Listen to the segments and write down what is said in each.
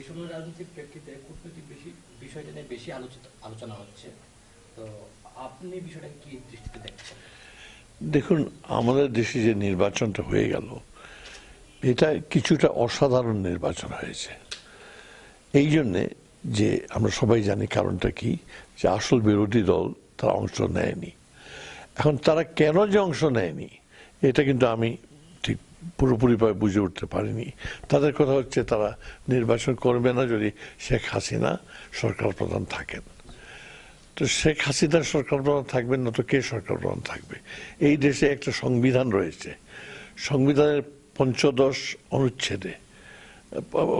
এই সময় রাজনীতির প্রেক্ষিতে কূটনৈতিক বেশি বিষয়টা নিয়ে বেশি আলোচিত, আলোচনা হচ্ছে। তো আপনি বিষয়টা কি দৃষ্টিতে দেখছেন? দেখুন, আমাদের দেশে যে নির্বাচনটা হয়ে গেল, এটা কিছুটা অসাধারণ নির্বাচন হয়েছে। এই জন্যে যে আমরা সবাই জানি কারণটা কি, যে আসল বিরোধী দল তারা অংশ নেয়নি। এখন তারা কেন যে অংশ নেয়নি, এটা কিন্তু আমি পুরোপুরিভাবে বুঝে উঠতে পারিনি। তাদের কথা হচ্ছে তারা নির্বাচন করবে না যদি শেখ হাসিনা সরকার প্রধান থাকেন। তো শেখ হাসিনার সরকার প্রধান থাকবেন না তো কে সরকার প্রধান থাকবে? এই দেশে একটা সংবিধান রয়েছে। সংবিধানের পঞ্চদশ অনুচ্ছেদে,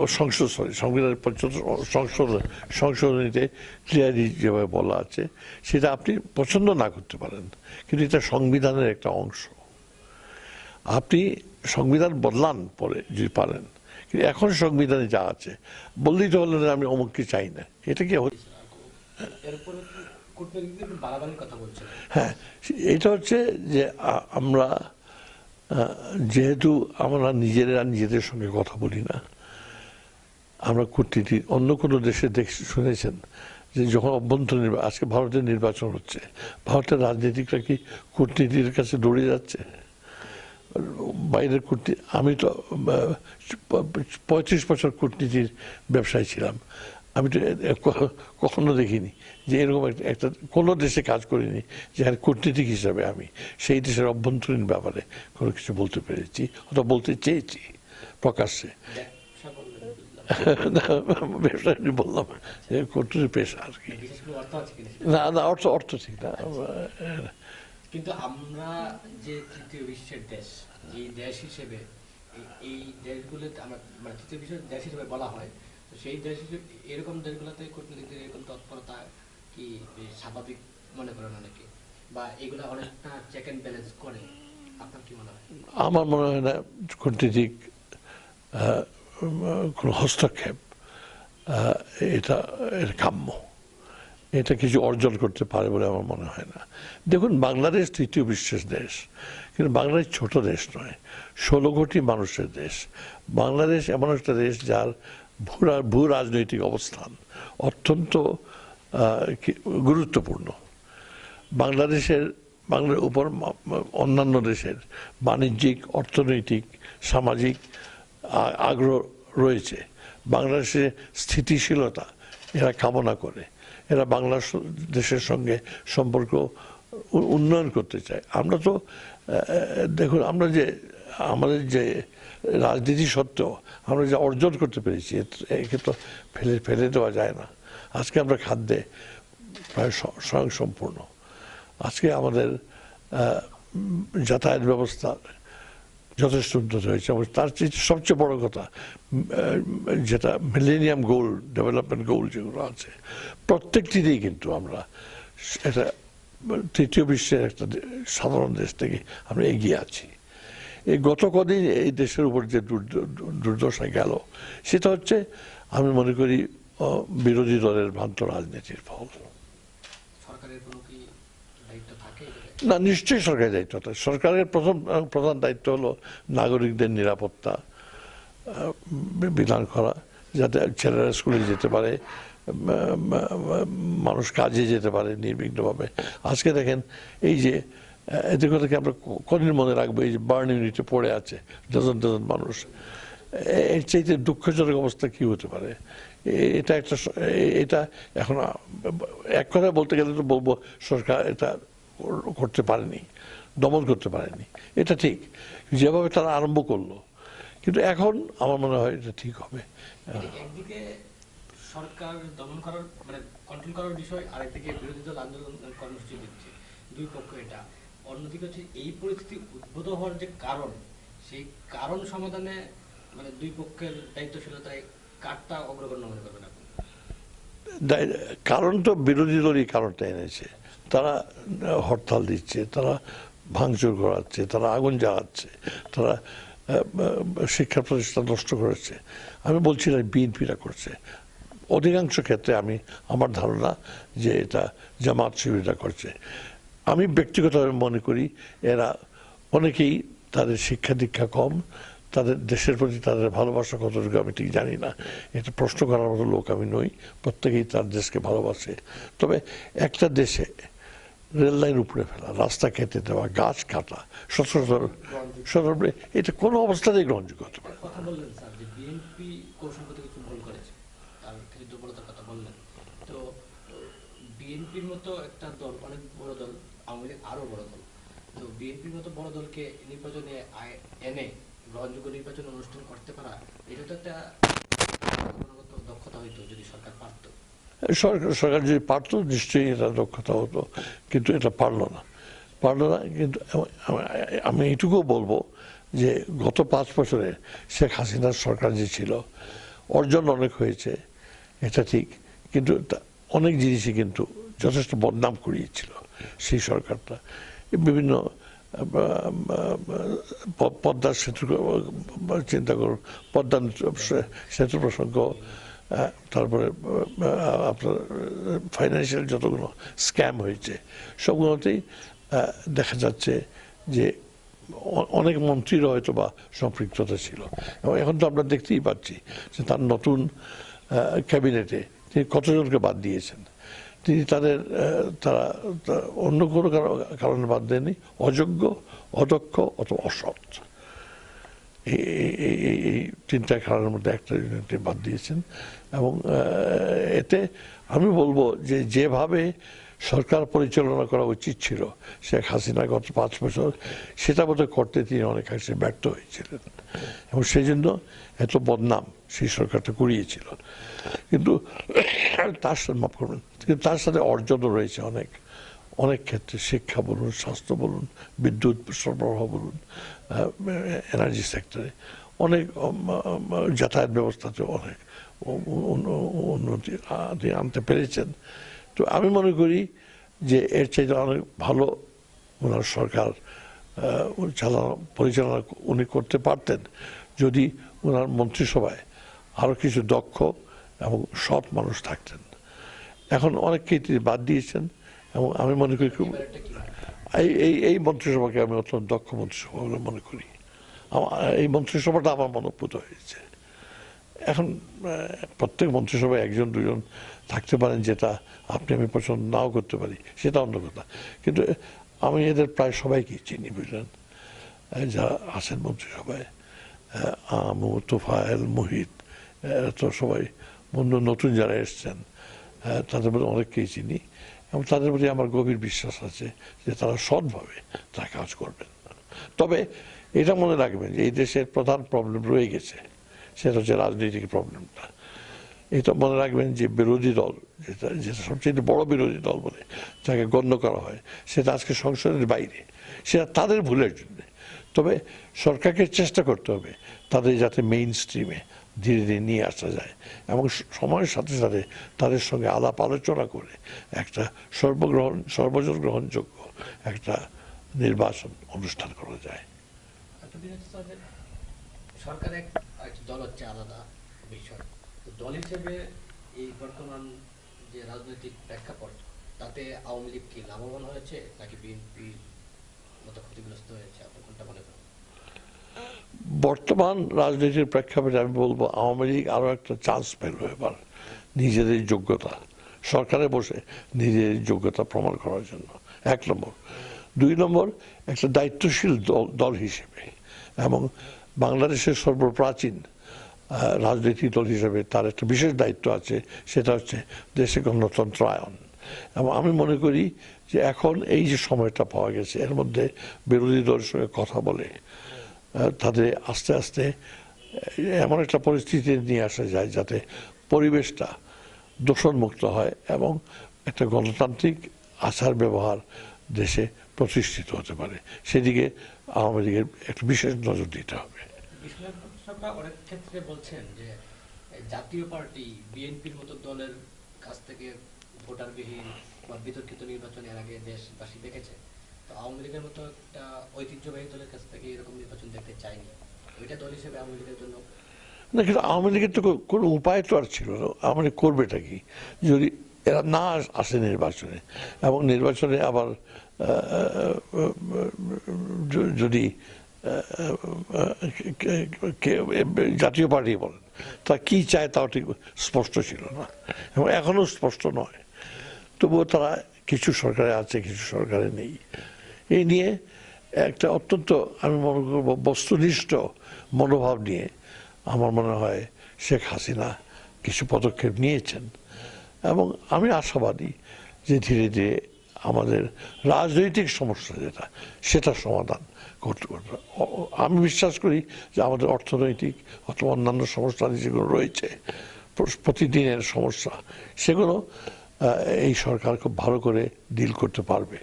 সংসদ, সরি, সংবিধানের পঞ্চদশ সংসদ, সংশোধনীতে ক্লিয়ারলি যেভাবে বলা আছে, সেটা আপনি পছন্দ না করতে পারেন। কিন্তু এটা সংবিধানের একটা অংশ। আপনি সংবিধান বদলান পরে যদি পারেন। কিন্তু এখন সংবিধানে যা আছে বললেই তো হলো না আমি অমুককে চাই না। এটা কি হ্যাঁ এটা হচ্ছে যে আমরা যেহেতু আমরা নিজেরা নিজেদের সঙ্গে কথা বলি না আমরা কূটনীতি অন্য কোনো দেশে দেখ শুনেছেন যে যখন অভ্যন্তরীণ আজকে ভারতের নির্বাচন হচ্ছে ভারতের রাজনীতিকরা কি কূটনীতির কাছে দৌড়ে যাচ্ছে? বাইরের কূটনীতি আমি তো পঁয়ত্রিশ বছর কূটনীতির ব্যবসায় ছিলাম। আমি তো কখনো দেখিনি যে এরকম একটা- কোনো দেশে কাজ করিনি যেখানে কূটনীতিক হিসাবে আমি। সেই দেশের অভ্যন্তরীণ ব্যাপারে কোনো কিছু বলতে পেরেছি অথবা বলতে চেয়েছি প্রকাশ্যে। ব্যবসা বললাম যে কূটনীতি পেশা আর কি। না না অর্থ অর্থ ঠিক না। কিন্তু আমরা যে তৃতীয় বিশ্বের দেশ, এই দেশ হিসেবে এই- দেশগুলোতে আমরা মানে তৃতীয় বিশ্বের দেশ হিসেবে বলা হয়, তো সেই দেশ হিসেবে এরকম দেশগুলোতে কূটনীতিকদের এরকম তৎপরতা কি স্বাভাবিক মনে করেন অনেকে? বা এগুলো অনেকটা চেক অ্যান্ড ব্যালেন্স করে? আপনার কি মনে হয়? আমার মনে হয় না কূটনীতিক কোনো হস্তক্ষেপ এটা এর কাম্য। এটা কিছু অর্জন করতে পারে বলে আমার মনে হয় না। দেখুন, বাংলাদেশ তৃতীয় বিশ্বের দেশ, কিন্তু বাংলাদেশ ছোট দেশ নয়, ষোলো কোটি মানুষের দেশ। বাংলাদেশ এমন একটা দেশ যার ভূ রাজনৈতিক অবস্থান অত্যন্ত গুরুত্বপূর্ণ। বাংলাদেশের, বাংলার উপর অন্যান্য দেশের বাণিজ্যিক, অর্থনৈতিক, সামাজিক আগ্রহ রয়েছে। বাংলাদেশের স্থিতিশীলতা এরা কামনা করে। এরা বাংলাদেশ দেশের সঙ্গে সম্পর্ক উন্নয়ন করতে চায়। আমরা তো দেখুন, আমরা যে, আমাদের যে রাজনীতি সত্ত্বেও আমরা যে অর্জন করতে পেরেছি একে তো ফেলে ফেলে দেওয়া যায় না। আজকে আমরা খাদ্যে প্রায় স্বয়ংসম্পূর্ণ। আজকে আমাদের যাতায়াত ব্যবস্থা যথেষ্ট উন্নত হয়েছে এবং তার চেয়ে সবচেয়ে বড় কথা যেটা মিলেনিয়াম গোল ডেভেলপমেন্ট গোল যেগুলো আছে প্রত্যেকটিতেই কিন্তু আমরা এটা তৃতীয় বিশ্বের একটা সাধারণ দেশ থেকে আমরা এগিয়ে আছি। এই গত কদিন এই দেশের উপর যে দুর্দ- দুর্দশা গেল, সেটা হচ্ছে আমি মনে করি বিরোধী দলের ভ্রান্ত রাজনীতির ফল। সরকারের কোনো কি দায়িত্ব থাকে না, নিশ্চয়ই সরকারের দায়িত্ব। সরকারের প্রথম, প্রধান দায়িত্ব হলো নাগরিকদের নিরাপত্তা বিধান করা, যাতে ছেলেরা স্কুলে যেতে পারে মানুষ কাজে যেতে পারে নির্বিঘ্নভাবে। আজকে দেখেন, এই যে এদের কথা কি আমরা কদিন মনে রাখব? এই যে বার্ন ইউনিটে পড়ে আছে ডজন ডজন মানুষ। এর চাইতে দুঃখজনক অবস্থা কি হতে পারে? এটা একটা এটা এখন এক কথায় বলতে গেলে তো বলব, সরকার এটা করতে পারেনি দমন করতে পারেনি। এটা ঠিক যেভাবে তারা আরম্ভ করল। কিন্তু এখন আমার মনে হয় এটা ঠিক হবে। একদিকে সরকার দমন করার মানে কন্ট্রোল করার বিষয় আরেকদিকে বিরোধী দল আন্দোলন কর্মসূচি দিচ্ছে। দুই পক্ষ এটা। অন্যদিকে হচ্ছে এই পরিস্থিতি উদ্ভূত হওয়ার যে কারণ সেই কারণ সমাধানে মানে দুই পক্ষের দায়িত্বশীলতায় কারটা অগ্রগণ্য মনে করবেন আপনি? দায়- কারণ তো বিরোধী দলই কারণটা এনেছে। তারা হরতাল দিচ্ছে, তারা ভাঙচুর করাচ্ছে, তারা আগুন জ্বালাচ্ছে, তারা শিক্ষা প্রতিষ্ঠান নষ্ট করেছে। আমি বলছি না বিএনপিরা করছে। অধিকাংশ ক্ষেত্রে আমি, আমার ধারণা যে এটা জামাত শিবিররা করছে। আমি ব্যক্তিগতভাবে মনে করি, এরা অনেকেই তাদের শিক্ষা দীক্ষা কম, তাদের দেশের প্রতি তাদের ভালোবাসা কতটুকু আমি ঠিক জানি না। এটা প্রশ্ন করার মতো লোক আমি নই, প্রত্যেকেই তার দেশকে ভালোবাসে। তবে একটা দেশে রেল লাইন উপরে ফেলা, রাস্তা কেটে দেওয়া, গাছ কাটা শত শত এটা কোনো অবস্থাতেই গ্রহণযোগ্য হতে পারে বিএনপির মতো একটা দল বড় দল আরও বড় দল, তো বিএনপির মতো বড় দলকে নির্বাচনে এনে গ্রহণযোগ্য নির্বাচন অনুষ্ঠান করতে পারা, এটা তো একটা দক্ষতা হইতো যদি সরকার পারতো। সরকার সরকার যদি পারতো, নিশ্চয়ই এটা দক্ষতা হতো। কিন্তু এটা পারল না। পারল না, কিন্তু আমি- এইটুকুও বলব যে গত পাঁচ বছরে শেখ হাসিনার সরকার যে ছিল, অর্জন অনেক হয়েছে, এটা ঠিক, কিন্তু অনেক জিনিসই কিন্তু যথেষ্ট বদনাম করিয়েছিল সেই সরকারটা। বিভিন্ন পদ্মার সেতু, চিন্তা করুন পদ্মা সেতু প্রসঙ্গ তারপরে আপনার ফাইন্যান্সিয়াল যতগুলো স্ক্যাম হয়েছে, সবগুলোতেই দেখা যাচ্ছে যে অনেক মন্ত্রীর হয়তো বা সম্পৃক্ততা ছিল। এবং এখন তো আমরা দেখতেই পাচ্ছি যে তার নতুন ক্যাবিনেটে তিনি কতজনকে বাদ দিয়েছেন? তিনি তাদের তারা অন্য কোনো কারো- কারণে বাদ দেননি? অযোগ্য, অদক্ষ অথবা অসৎ? এই তিনটা কারণের মধ্যে একটা ইউনিটে বাদ দিয়েছেন এবং এতে আমি বলব যে যেভাবে সরকার পরিচালনা করা উচিত ছিল, শেখ হাসিনা গত পাঁচ বছর, সেটা বোধহয় করতে তিনি অনেকাংশে ব্যর্থ হয়েছিলেন। এবং সেই জন্য এত বদনাম সেই সরকারটা করিয়েছিল কিন্তু তার সাথে, মাফ করবেন, কিন্তু তার সাথে অর্জনও রয়েছে অনেক অনেক ক্ষেত্রে শিক্ষা বলুন, স্বাস্থ্য বলুন, বিদ্যুৎ সরবরাহ বলুন এনার্জি সেক্টরে অনেক যাতায়াত ব্যবস্থাতে অনেক উন্নতি আনতে পেরেছেন। তো আমি মনে করি যে এর চাইতে অনেক ভালো ওনার সরকার চালানো, পরিচালনা উনি করতে পারতেন যদি ওনার মন্ত্রিসভায় আরও কিছু দক্ষ এবং সৎ মানুষ থাকতেন। এখন অনেককেই তিনি বাদ দিয়েছেন এবং আমি মনে করি এই এই মন্ত্রিসভাকে আমি অত্যন্ত দক্ষ মন্ত্রিসভা বলে মনে করি। এই মন্ত্রিসভাটা আমার মনোভূত হয়েছে। এখন প্রত্যেক মন্ত্রিসভায় একজন, দুজন থাকতে পারেন যেটা আপনি আমি পছন্দ নাও করতে পারি, সেটা অন্য কথা। কিন্তু আমি এদের প্রায় সবাইকেই চিনি, বুঝলেন? যারা আছেন মন্ত্রিসভায় আমু, তোফায়েল, মোহিত তো সবাই বন্ধু নতুন যারা এসছেন তাদের মধ্যে অনেককেই চিনি। এবং তাদের প্রতি আমার গভীর বিশ্বাস আছে যে তারা সৎভাবে তারা কাজ করবেন। তবে এটা মনে রাখবেন যে এই দেশের প্রধান প্রবলেম রয়ে গেছে, সেটা হচ্ছে রাজনৈতিক প্রবলেমটা এটা মনে রাখবেন যে বিরোধী দল, যেটা যেটা সবচেয়ে বড় বিরোধী দল বলে যাকে গণ্য করা হয়, সেটা আজকে সংসদের বাইরে, সেটা তাদের ভুলের জন্য। তবে সরকারকে চেষ্টা করতে হবে তাদের যাতে মেইন স্ট্রিমে ধীরে ধীরে নিয়ে আসা যায়। এবং সময়ের সাথে সাথে তাদের সঙ্গে আলাপ আলোচনা করে একটা সর্বগ্রহণ সর্বজন গ্রহণযোগ্য একটা নির্বাচন অনুষ্ঠান করা যায়। সরকার এক দল হচ্ছে আলাদা বিষয়। দল হিসেবে এই বর্তমান যে রাজনৈতিক প্রেক্ষাপট, তাতে আওয়ামী লীগ কি লাভবান হয়েছে নাকি বিএনপি মতো ক্ষতিগ্রস্ত হয়েছে? আপনি কোনটা মনে করেন? বর্তমান রাজনীতির প্রেক্ষাপটে আমি বলব, আওয়ামী লীগ আরও একটা চান্স পেল এবার নিজেদের যোগ্যতা। সরকারে বসে নিজেদের যোগ্যতা প্রমাণ করার জন্য। এক নম্বর। দুই নম্বর, একটা দায়িত্বশীল দল দল হিসেবে এবং বাংলাদেশের সর্বপ্রাচীন রাজনৈতিক দল হিসেবে তার একটা বিশেষ দায়িত্ব আছে, সেটা হচ্ছে দেশে গণতন্ত্রায়ন এবং আমি মনে করি যে এখন এই যে সময়টা পাওয়া গেছে, এর মধ্যে বিরোধী দলের সঙ্গে কথা বলে তাদের আস্তে আস্তে, এমন একটা পরিস্থিতি নিয়ে আসা যায় যাতে পরিবেশটা দূষণমুক্ত হয় এবং একটা গণতান্ত্রিক আচার ব্যবহার দেশে প্রতিষ্ঠিত হতে পারে। সেদিকে আওয়ামী লীগের একটা বিশেষ নজর দিতে হবে। অনেক ক্ষেত্রে বলছেন যে, জাতীয় পার্টি, বিএনপির মতো দলের কাছ থেকে ভোটারবিহীন বা বিতর্কিত নির্বাচন এর আগে দেশবাসী দেখেছে। আওয়ামী লীগের মতো একটা ঐতিহ্যবাহী দলের কাছ থেকে এরকম নির্বাচন দেখতে চাইনি। ওইটা দল হিসেবে আওয়ামী লীগের জন্য না, কিন্তু আওয়ামী লীগের তো কোনো উপায় তো আর ছিল না। আওয়ামী লীগ করবেটা কি? যদি এরা না আসে নির্বাচনে এবং নির্বাচনে আবার যদি জাতীয় পার্টি বলেন, তা কি চায় তাও ঠিক স্পষ্ট ছিল না এবং এখনও স্পষ্ট নয়। তবুও তারা কিছু সরকারে আছে, কিছু সরকারে নেই। এই নিয়ে একটা অত্যন্ত, আমি মনে করব, বস্তুনিষ্ঠ মনোভাব নিয়ে আমার মনে হয় শেখ হাসিনা কিছু পদক্ষেপ নিয়েছেন। এবং আমি আশাবাদী যে ধীরে ধীরে আমাদের রাজনৈতিক সমস্যা যেটা সেটা সমাধান করতে আমি বিশ্বাস করি যে আমাদের অর্থনৈতিক অথবা অন্যান্য সমস্যা যেগুলো রয়েছে, প্রতিদিনের সমস্যা, সেগুলো এই সরকার খুব ভালো করে ডিল করতে পারবে।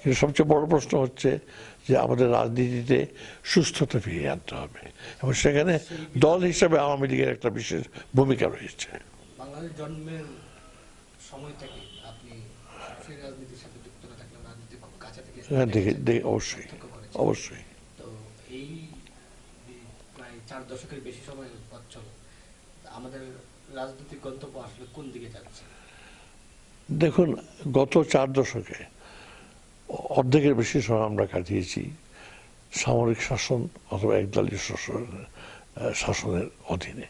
কিন্তু সবচেয়ে বড় প্রশ্ন হচ্ছে যে আমাদের রাজনীতিতে সুস্থতা ফিরিয়ে আনতে হবে। এবং সেখানে দল হিসেবে আওয়ামী লীগের একটা বিশেষ ভূমিকা রয়েছে। জন্মের সময় থেকে আপনি রাজনীতির সাথে যুক্ত না থাকলেও রাজনীতি খুব কাছে থেকে হ্যাঁ, দেখে দেখে অবশ্যই অবশ্যই। তো এই প্রায় চার দশকের বেশি সময় পথ চলে আমাদের রাজনৈতিক গন্তব্য আসলে কোন দিকে যাচ্ছে? দেখুন, গত চার দশকে অর্ধেকের বেশি সময় আমরা কাটিয়েছি। সামরিক শাসন অথবা একদলীয় শাসনের শাসনের অধীনে।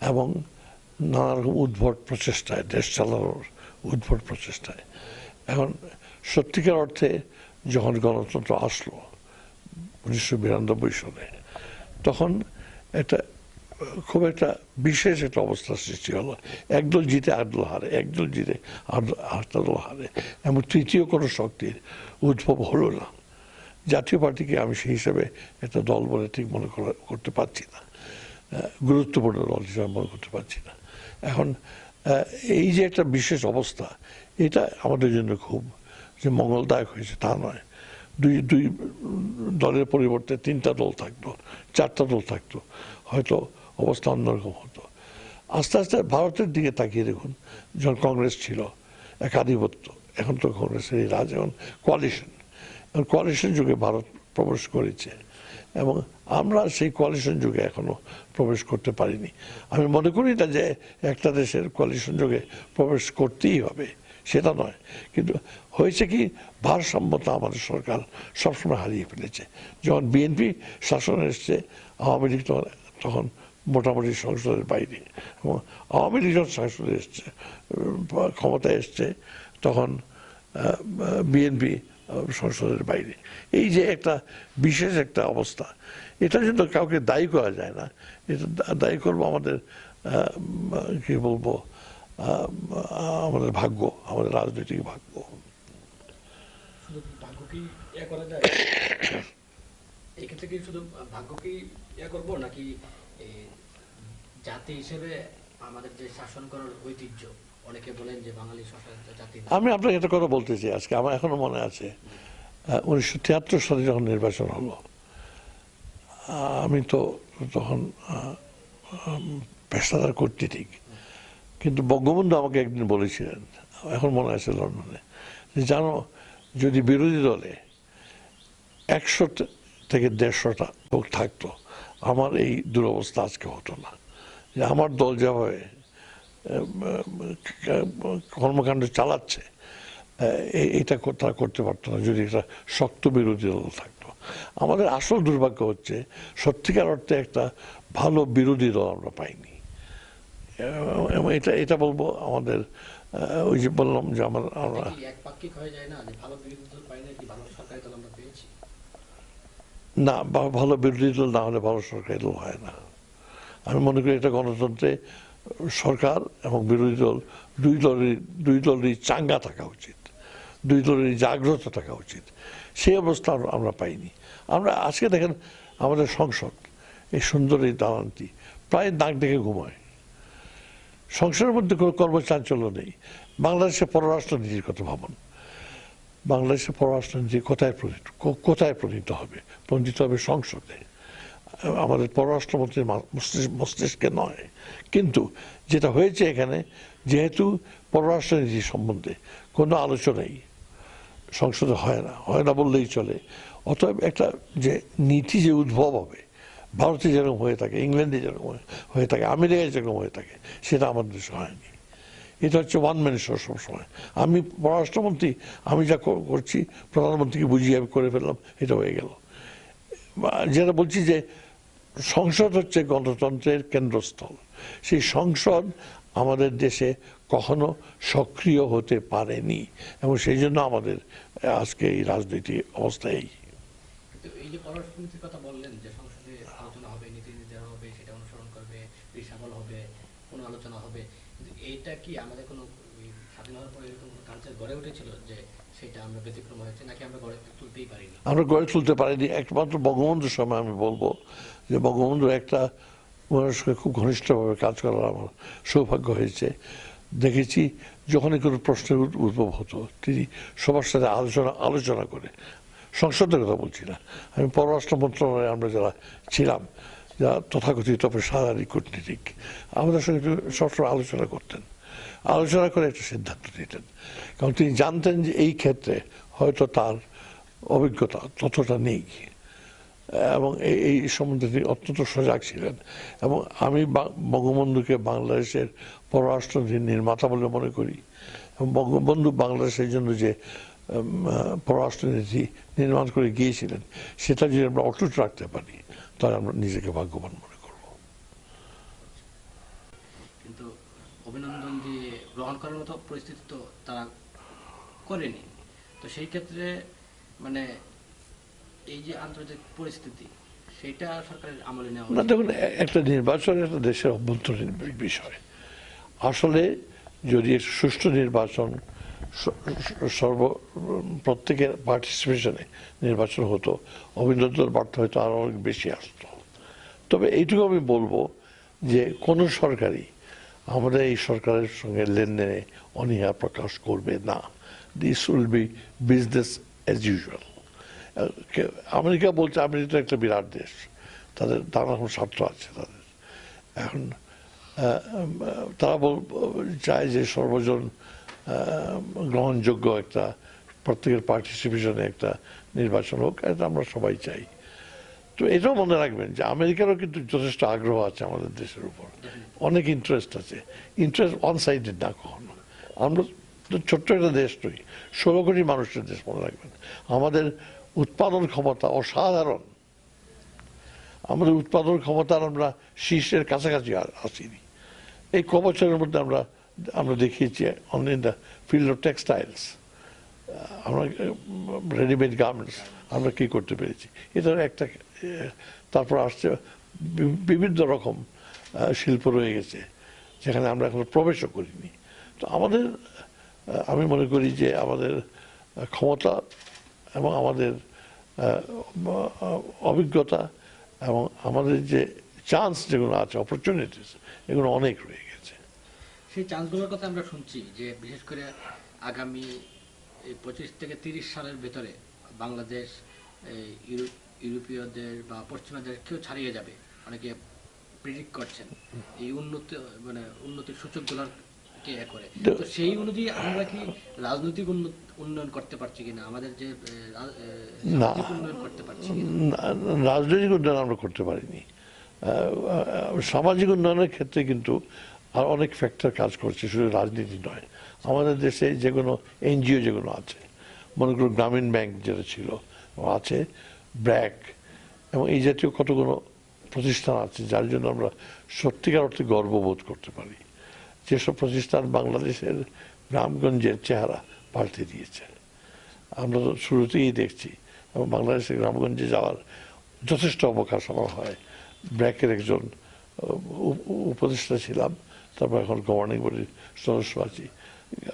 এবং নানা রকম উদ্ভট প্রচেষ্টায়, দেশ চালানোর উদ্ভট প্রচেষ্টায়। এখন সত্যিকার অর্থে যখন গণতন্ত্র আসলো, উনিশশো বিরানব্বই সালে, তখন একটা খুব একটা বিশেষ একটা অবস্থার সৃষ্টি হলো। একদল জিতে আটদল হারে, একদল জিতে আট- আটটা দল হারে। এমন তৃতীয় কোনো শক্তির উদ্ভব হলো না। জাতীয় পার্টিকে আমি সেই হিসাবে একটা দল বলে ঠিক মনে করা- করতে পারছি না। গুরুত্বপূর্ণ দল হিসাবে মনে করতে পারছি না। এখন এই যে একটা বিশেষ অবস্থা, এটা আমাদের জন্য খুব যে মঙ্গলদায়ক হয়েছে তা নয়। দুই দুই দলের পরিবর্তে তিনটা দল থাকতো, চারটা দল থাকতো। হয়তো অবস্থা অন্যরকম হতো। আস্তে আস্তে ভারতের দিকে তাকিয়ে দেখুন, যখন কংগ্রেস ছিল, একাধিপত্য। এখন তো কংগ্রেসের এই রাজ, এখন কোয়ালিশন এখন কোয়ালিশন যুগে ভারত প্রবেশ করেছে। এবং আমরা সেই কোয়ালিশন যুগে এখনও প্রবেশ করতে পারিনি। আমি মনে করি না যে একটা দেশের কোয়ালিশন যুগে প্রবেশ করতেই হবে, সেটা নয়। কিন্তু হয়েছে কি, ভারসাম্যতা আমাদের সরকার সবসময় হারিয়ে ফেলেছে। যখন বিএনপি শাসনে এসছে, আওয়ামী লীগ তখন মোটামুটি সংসদের বাইরে এবং আওয়ামী লীগ যখন সংসদে এসছে ক্ষমতায় এসছে, তখন বিএনপি সংসদের বাইরে। এই যে একটা বিশেষ একটা অবস্থা এটার জন্য কাউকে দায়ী করা যায় না। এটা দায়ী করব আমাদের কি বলব আমাদের ভাগ্য, আমাদের রাজনৈতিক ভাগ্য। এক্ষেত্রে কি শুধু ভাগ্যকেই ইয়ে করব নাকি জাতি হিসেবে আমাদের যে শাসন করার ঐতিহ্য, অনেকে বলেন যে বাঙালি জাতি আমি আপনাকে একটা কথা বলতে চাই আজকে, আমার এখনও মনে আছে উনিশশো তিয়াত্তর সালে যখন নির্বাচন হলো আমি তো তখন পেশাদার কূটনীতিক, কিন্তু বঙ্গবন্ধু আমাকে একদিন বলেছিলেন, এখন মনে আছে লন্ডনে, যে জানো, যদি বিরোধী দলে একশো থেকে দেড়শোটা লোক থাকতো আমার এই দুরবস্থা আজকে হতো না। যে আমার দল যেভাবে কর্মকাণ্ড চালাচ্ছে এটা তারা করতে পারতো না, যদি একটা শক্ত বিরোধী দল থাকতো। আমাদের আসল দুর্ভাগ্য হচ্ছে, সত্যিকার অর্থে একটা ভালো বিরোধী দল আমরা পাইনি। এবং এটা এটা বলব আমাদের ওই যে বললাম যে আমার আমরা কি একপাক্ষিক হয়ে যায় না ভালো বিরোধী দল না হলে ভালো সরকারি দল হয় না। আমি মনে করি এটা গণতন্ত্রে সরকার এবং বিরোধী দল, দুই দলের দুই দলেরই চাঙ্গা থাকা উচিত। দুই দলেরই জাগ্রত থাকা উচিত। সেই অবস্থা আমরা- পাইনি। আমরা আজকে দেখেন আমাদের সংসদ, এই সুন্দর এই দালানটি প্রায় নাক ডেকে ঘুমায়। সংসদের মধ্যে কোনো কর্মচাঞ্চল্য নেই। বাংলাদেশের পররাষ্ট্রনীতির কথা ভাবুন। বাংলাদেশের পররাষ্ট্রনীতি কোথায় প্রণীত কোথায় প্রণীত হবে? প্রণীত হবে সংসদে। আমাদের পররাষ্ট্রমন্ত্রীর মস্তিষ্ক- নয়। কিন্তু যেটা হয়েছে এখানে, যেহেতু পররাষ্ট্রনীতি সম্বন্ধে কোনো আলোচনাই সংসদে হয় না হয় না বললেই চলে। অতএব একটা যে নীতি যে উদ্ভব হবে, ভারতে যেরকম হয়ে থাকে, ইংল্যান্ডে যেরকম হয়ে থাকে, আমেরিকায় যেরকম হয়ে থাকে, সেটা আমাদের দেশে হয়নি। এটা হচ্ছে ওয়ান ম্যান শো সবসময়। আমি পররাষ্ট্রমন্ত্রী, আমি যা করছি, প্রধানমন্ত্রীকে বুঝিয়ে আমি করে ফেললাম, এটা হয়ে গেল। যেটা বলছি যে, সংসদ হচ্ছে গণতন্ত্রের কেন্দ্রস্থল। সেই সংসদ আমাদের দেশে কখনো সক্রিয় হতে পারেনি, এবং সেই জন্য আমাদের আজকে এই রাজনীতি অবস্থায় এই। যে কথা বললেন যে সংসদে আলোচনা হবে নীতি নির্ধারণ হবে সেটা অনুসরণ করবে রিসাবল হবে কোনো আলোচনা হবে এইটা কি আমাদের কোনো স্বাধীন হওয়ার পরে এরকম কালচার গড়ে উঠেছিল যে সেটা আমরা ব্যতিক্রম হয়েছে নাকি আমরা গড়ে তুলতেই পারিনি? আমরা গড়ে তুলতে পারিনি। একমাত্র বঙ্গবন্ধুর সময় আমি বলব যে বঙ্গবন্ধু একটা সঙ্গে খুব ঘনিষ্ঠভাবে কাজ করার আমার সৌভাগ্য হয়েছে। দেখেছি যখনই কোনো প্রশ্নের উদ্ভব হতো, তিনি সবার সাথে আলোচনা আলোচনা করে, সংসদের কথা বলছি না। আমি পররাষ্ট্র মন্ত্রণালয়ে আমরা যারা ছিলাম যারা তথাকথিত পেশাদারি কূটনীতিক। আমাদের সঙ্গে সবসময় আলোচনা করতেন। আলোচনা করে একটা সিদ্ধান্ত নিতেন। কারণ তিনি জানতেন যে এই ক্ষেত্রে হয়তো তার অভিজ্ঞতা ততটা নেই। এবং এই- সম্বন্ধে তিনি অত্যন্ত সজাগ ছিলেন। এবং আমি বঙ্গবন্ধুকে বাংলাদেশের পররাষ্ট্র নির্মাতা বলে মনে করি। বঙ্গবন্ধু বাংলাদেশের জন্য যে পররাষ্ট্রনীতি নির্মাণ করে গিয়েছিলেন, সেটা যদি আমরা অটুট রাখতে পারি তাহলে আমরা নিজেকে ভাগ্যবান মনে করব। কিন্তু অভিনন্দন দিয়ে গ্রহণ করার মতো পরিস্থিতি তো তারা করেনি। তো সেই ক্ষেত্রে মানে এই যে আন্তর্জাতিক পরিস্থিতি সেটা সরকারের আমলে নেওয়া না দেখুন একটা নির্বাচন একটা দেশের অভ্যন্তরীণ বিষয়। আসলে যদি সুষ্ঠু নির্বাচন সর্ব, প্রত্যেকের পার্টিসিপেশনে নির্বাচন হতো। অভিনন্দন, বার্তা হয়তো আরও অনেক বেশি আসতো। তবে এইটুকু আমি বলব যে কোনো সরকারই আমাদের এই সরকারের সঙ্গে লেনদেনে অনীহা প্রকাশ করবে না। This will be business as usual America বলছে আমেরিকা একটা বিরাট দেশ। তাদের নানা রকম স্বার্থ আছে তাদের। এখন তারা চায় যে সর্বজন গ্রহণযোগ্য একটা প্রত্যেকের পার্টিসিপেশনে একটা নির্বাচন হোক, এটা আমরা সবাই চাই। তো এটাও মনে রাখবেন যে আমেরিকারও কিন্তু যথেষ্ট আগ্রহ আছে আমাদের দেশের উপর। অনেক ইন্টারেস্ট আছে। ইন্টারেস্ট অন সাইডেড না কখনো। আমরা তো ছোট্ট একটা দেশ নই, ষোলো কোটি মানুষের দেশ মনে রাখবেন। আমাদের উৎপাদন ক্ষমতা অসাধারণ। আমাদের উৎপাদন ক্ষমতার আমরা শীর্ষের কাছাকাছি আসিনি। এই ক বছরের মধ্যে আমরা আমরা দেখিয়েছি on in the field of textiles আমরা রেডিমেড গার্মেন্টস আমরা কি করতে পেরেছি? এটা একটা তারপর আসছে বিভিন্ন রকম শিল্প রয়ে গেছে, যেখানে আমরা এখনও প্রবেশও করিনি। তো আমাদের আমি মনে করি যে আমাদের ক্ষমতা এবং আমাদের অভিজ্ঞতা এবং আমাদের যে চান্স যেগুলো আছে অপরচুনিটিস এগুলো অনেক রয়ে সেই চান্সগুলোর কথা আমরা শুনছি যে বিশেষ করে আগামী এই পঁচিশ থেকে তিরিশ সালের ভেতরে বাংলাদেশ ইউরোপীয়দের বা পশ্চিমাদের কেউ ছাড়িয়ে যাবে। অনেকে প্রিডিক্ট করছেন এই উন্নতি মানে উন্নতির সূচকগুলোর কে করে। তো সেই অনুযায়ী আমরা কি রাজনৈতিক উন্ন- উন্নয়ন করতে পারছি কিনা? আমাদের যে উন্নয়ন করতে পারছি না- রাজনৈতিক উন্নয়ন আমরা করতে পারিনি। সামাজিক উন্নয়নের ক্ষেত্রে কিন্তু আর অনেক ফ্যাক্টর কাজ করছে, শুধু রাজনীতি নয়, আমাদের দেশে যে যেগুলো এনজিও যেগুলো আছে, মনে করুন গ্রামীণ ব্যাংক যেটা ছিল আছে, ব্র্যাক, এবং এই জাতীয় কতগুলো প্রতিষ্ঠান আছে, যার জন্য আমরা সত্যিকার অর্থে গর্ববোধ করতে পারি। যেসব প্রতিষ্ঠান বাংলাদেশের গ্রামগঞ্জের চেহারা পাল্টে দিয়েছে। আমরা তো শুরুতেই দেখছি, এবং বাংলাদেশের গ্রামগঞ্জে যাওয়ার যথেষ্ট অবকাশ আমার হয়। ব্র্যাকের একজন উপ- উপদেষ্টা ছিলাম তারপর এখন গভর্নিং বডির সদস্য আছি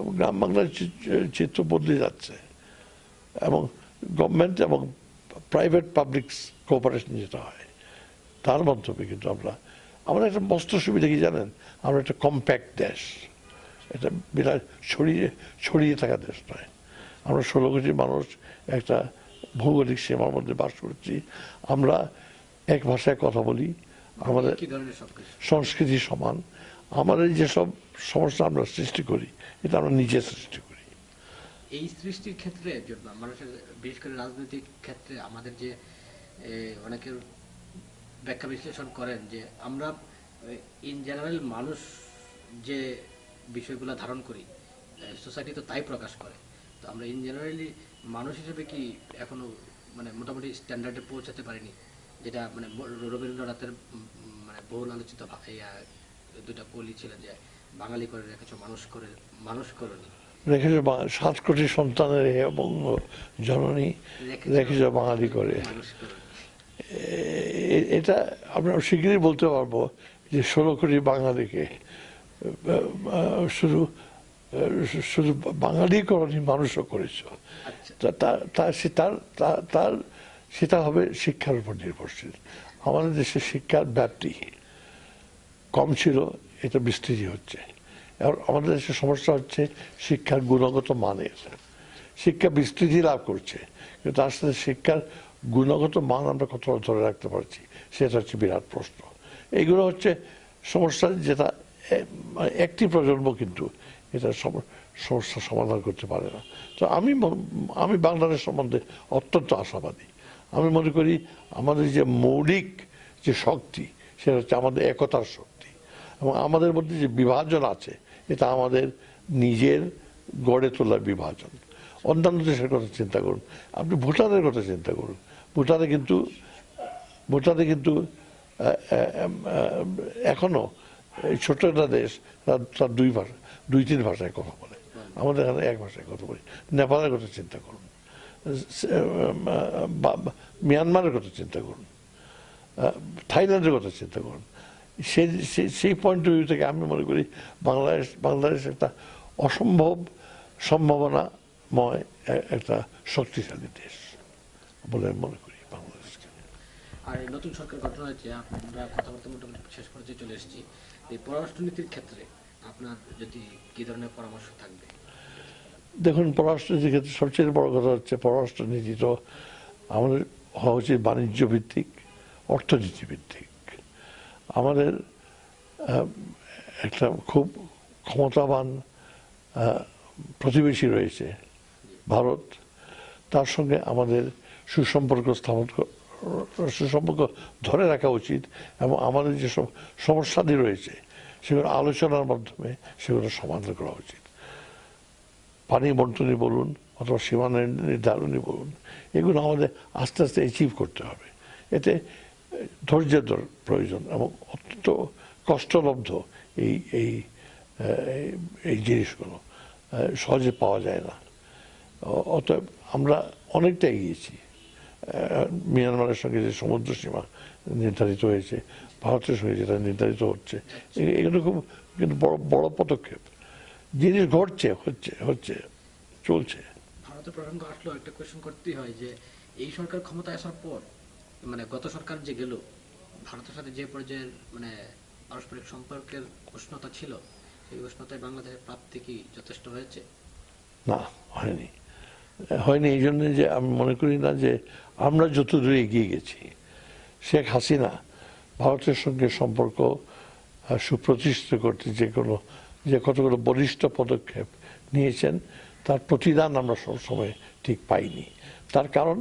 গ্রাম বাংলার চিত্র বদলে যাচ্ছে। এবং গভর্নমেন্ট এবং প্রাইভেট পাবলিক কোঅপারেশন যেটা হয় তার মাধ্যমে কিন্তু আমরা আমরা একটা মস্ত সুবিধা কি জানেন? আমরা একটা কম্প্যাক্ট দেশ। এটা বিরাট ছড়িয়ে ছড়িয়ে থাকা দেশ নয়। আমরা ষোলো কোটি মানুষ একটা ভৌগোলিক সীমার মধ্যে বাস করছি। আমরা এক ভাষায় কথা বলি। আমাদের সংস্কৃতি সমান। আমাদের যেসব সমস্যা আমরা সৃষ্টি করি, এটা আমরা নিজে সৃষ্টি করি। এই সৃষ্টির ক্ষেত্রে মানুষের, বিশেষ করে রাজনৈতিক ক্ষেত্রে আমাদের যে অনেকের ব্যাখ্যা বিশ্লেষণ করেন যে, আমরা ইন জেনারেল মানুষ যে বিষয়গুলো ধারণ করি সোসাইটি তো তাই প্রকাশ করে। তো আমরা ইন জেনারেলি মানুষ হিসেবে কি এখনও মানে মোটামুটি স্ট্যান্ডার্ডে পৌঁছাতে পারিনি? যেটা মানে রবীন্দ্রনাথের মানে বহুল আলোচিত দুইটা পলি ছিল যে বাঙালি করে রেখেছো মানুষ করে মানুষ করনি। রেখেছ সাত কোটি সন্তানের বঙ্গ জননী রেখেছ বাঙালি করে। এটা আমরা শিগগিরই বলতে পারব যে ষোলো কোটি বাঙালিকে শুধু শুধু বাঙালি করনি মানুষও করেছ। আচ্ছা। তা- তা- তা সে- তার তার সেটা হবে শিক্ষার উপর নির্ভরশীল। আমাদের দেশে শিক্ষার ব্যাপ্তি। কম ছিল, এটা বিস্তৃতি হচ্ছে। আর আমাদের দেশে সমস্যা হচ্ছে শিক্ষার গুণগত মানের। শিক্ষা বিস্তৃতি লাভ করছে, কিন্তু তার সাথে শিক্ষার গুণগত মান আমরা কতটা ধরে রাখতে পারছি, সেটা হচ্ছে বিরাট প্রশ্ন। এইগুলো হচ্ছে সমস্যা যেটা মানে একটি প্রজন্ম কিন্তু এটা সম- সমস্যার সমাধান করতে পারে না। তো আমি আমি বাংলাদেশ সম্বন্ধে অত্যন্ত আশাবাদী। আমি মনে করি আমাদের যে মৌলিক যে শক্তি, সেটা হচ্ছে আমাদের একতার শক্তি। এবং আমাদের মধ্যে যে বিভাজন আছে, এটা আমাদের নিজের গড়ে তোলা বিভাজন। অন্যান্য দেশের কথা চিন্তা করুন। আপনি ভুটানের কথা চিন্তা করুন। ভুটানে কিন্তু ভুটানে কিন্তু এখনও ছোট্ট একটা দেশ, তার দুই ভাষা, দুই, তিন ভাষায় কথা বলে। আমাদের এখানে এক ভাষায় কথা বলি। নেপালের কথা চিন্তা করুন। মিয়ানমারের কথা চিন্তা করুন। থাইল্যান্ডের কথা চিন্তা করুন। সেই সেই- পয়েন্ট অফ ভিউ থেকে আমি মনে করি বাংলাদেশ বাংলাদেশ একটা অসম্ভব সম্ভাবনাময় একটা শক্তিশালী দেশ বলে আমি মনে করি বাংলাদেশকে। আর নতুন সরকার গঠন হয়েছে আমরা কথাবার্তা মোটামুটি শেষ পর্যায়ে চলে এসেছি এই পররাষ্ট্রনীতির ক্ষেত্রে আপনার যদি কি ধরনের পরামর্শ থাকবে? দেখুন পররাষ্ট্রনীতির ক্ষেত্রে সবচেয়ে বড় কথা হচ্ছে পররাষ্ট্রনীতি তো আমাদের হওয়া উচিত বাণিজ্য ভিত্তিক অর্থনীতি ভিত্তিক আমাদের একটা খুব ক্ষমতাবান প্রতিবেশী রয়েছে ভারত। তার সঙ্গে আমাদের সুসম্পর্ক স্থাপন সুসম্পর্ক ধরে রাখা উচিত এবং আমাদের যেসব সমস্যাদি রয়েছে সেগুলো আলোচনার মাধ্যমে সেগুলো সমাধান করা উচিত। পানি বন্টনই বলুন অথবা সীমানা নির্ধারণই বলুন, এগুলো আমাদের আস্তে আস্তে অ্যাচিভ করতে হবে। এতে ধৈর্যের প্রয়োজন এবং অত্যন্ত কষ্টলব্ধ এই এই এই- জিনিসগুলো সহজে পাওয়া যায় না। অতএব আমরা অনেকটা এগিয়েছি। মিয়ানমারের সঙ্গে যে সমুদ্র সীমা নির্ধারিত হয়েছে, ভারতের সঙ্গে যেটা নির্ধারিত হচ্ছে এগুলো খুব কিন্তু বড় বড় পদক্ষেপ। জিনিস ঘটছে, হচ্ছে হচ্ছে, চলছে। ভারতের প্রসঙ্গ আসলো, একটা কোয়েশ্চেন করতেই হয় যে এই সরকার ক্ষমতায় আসার পর মানে গত সরকার যে গেল, ভারতের সাথে যে পর্যায়ের মানে পারস্পরিক সম্পর্কের উষ্ণতা ছিল, সেই উষ্ণতায় বাংলাদেশের প্রাপ্তি কি যথেষ্ট হয়েছে? না, হয়নি। হয়নি এই জন্য যে আমি মনে করি না যে আমরা যত দূরে এগিয়ে গেছি, শেখ হাসিনা ভারতের সঙ্গে সম্পর্ক সুপ্রতিষ্ঠিত করতে যে কোনো, যে কতগুলো বলিষ্ঠ পদক্ষেপ নিয়েছেন, তার প্রতিদান আমরা সবসময় ঠিক পাইনি। তার কারণ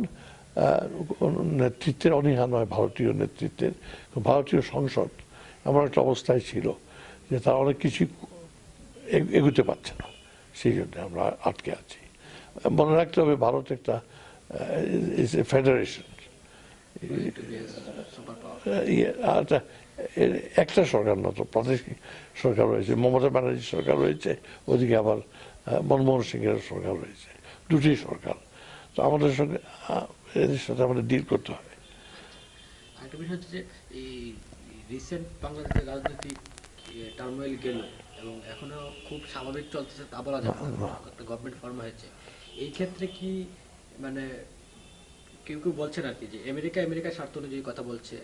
নেতৃত্বের অনীহা নয় ভারতীয় নেতৃত্বের। ভারতীয় সংসদ এমন একটা অবস্থায় ছিল যে তারা অনেক কিছু এগুতে পারছে না। সেই জন্য আমরা আটকে আছি। মনে রাখতে হবে ভারত একটা ফেডারেশন সুপার পাওয়ার ইয়ে, একটা সরকার না তো প্রাদেশিক সরকার রয়েছে মমতা ব্যানার্জির সরকার রয়েছে ওদিকে আবার মনমোহন সিংয়ের সরকার রয়েছে দুটি সরকার। তো আমাদের সঙ্গে এদের সাথে আমাদের ডিল করতে আরেকটা বিষয় হচ্ছে যে এই রিসেন্ট বাংলাদেশের রাজনৈতিক টার্মোয়েল গেল এবং এখনও খুব স্বাভাবিক চলতেছে তা বলা যাবে একটা গভর্নমেন্ট ফর্ম হয়েছে। এই ক্ষেত্রে কি মানে কেউ কেউ বলছেন আর কি যে আমেরিকা আমেরিকার স্বার্থ অনুযায়ী কথা বলছে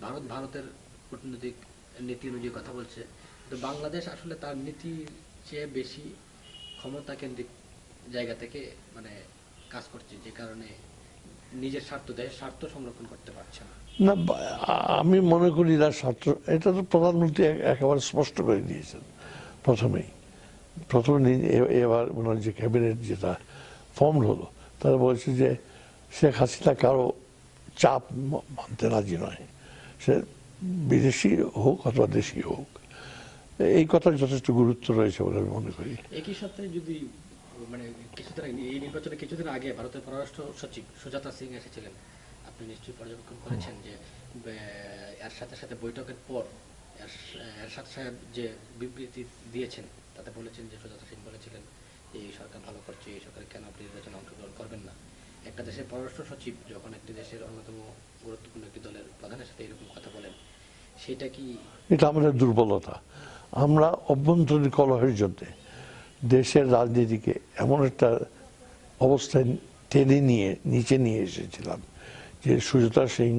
ভারত ভারতের কূটনৈতিক নীতি অনুযায়ী কথা বলছে কিন্তু বাংলাদেশ আসলে তার নীতির চেয়ে বেশি ক্ষমতা কেন্দ্রিক জায়গা থেকে মানে কাজ করছে যে কারণে নিজের স্বার্থ দেশের স্বার্থ সংরক্ষণ করতে পারছে না। না আমি মনে করি না ছাত্র এটা তো প্রধানমন্ত্রী একেবারে স্পষ্ট করে দিয়েছেন প্রথমেই। প্রথমে এবার ওনার যে ক্যাবিনেট যেটা ফর্ম হলো তারা বলছে যে শেখ হাসিনা কারও চাপ মানতে রাজি নয়। সে বিদেশি হোক অথবা দেশি হোক। এই কথার যথেষ্ট গুরুত্ব রয়েছে বলে আমি মনে করি। একই সাথে যদি মানে কিছুদিন এই নির্বাচনে কিছুদিন আগে ভারতের পররাষ্ট্র সচিব সুজাতা সিং এসেছিলেন। আপনি নিশ্চয়ই পর্যবেক্ষণ করেছেন যে এর সাথে সাথে বৈঠকের পর এর- এরশাদ সাহেব যে বিবৃতি দিয়েছেন, তাতে বলেছেন যে সুজাতা সিং বলেছিলেন, এই সরকার ভালো করছে, এই সরকার কেন আপনি নির্বাচনে অংশগ্রহণ করবেন না? একটা দেশের পররাষ্ট্র সচিব যখন একটি দেশের অন্যতম গুরুত্বপূর্ণ একটি দলের প্রধানের সাথে এরকম কথা বলেন, সেটা কি এটা আমাদের দুর্বলতা। আমরা অভ্যন্তরীণ কলহের জন্য দেশের রাজনীতিকে এমন একটা অবস্থায় টেনে নিয়ে, নিচে নিয়ে এসেছিলাম যে সুজাতা সিং,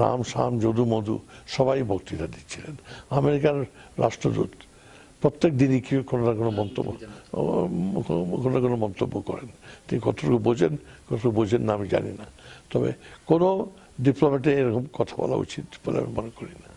রাম শাম যদু মধু সবাই বক্তৃতা দিচ্ছিলেন। আমেরিকার রাষ্ট্রদূত প্রত্যেক দিনই কেউ কোনো না কোনো মন্তব্য, কোনো না কোনো মন্তব্য করেন। তিনি কতটুকু বোঝেন কতটুকু বোঝেন না আমি জানি না। তবে কোনো ডিপ্লোম্যাটে এরকম কথা বলা উচিত বলে আমি মনে করি না।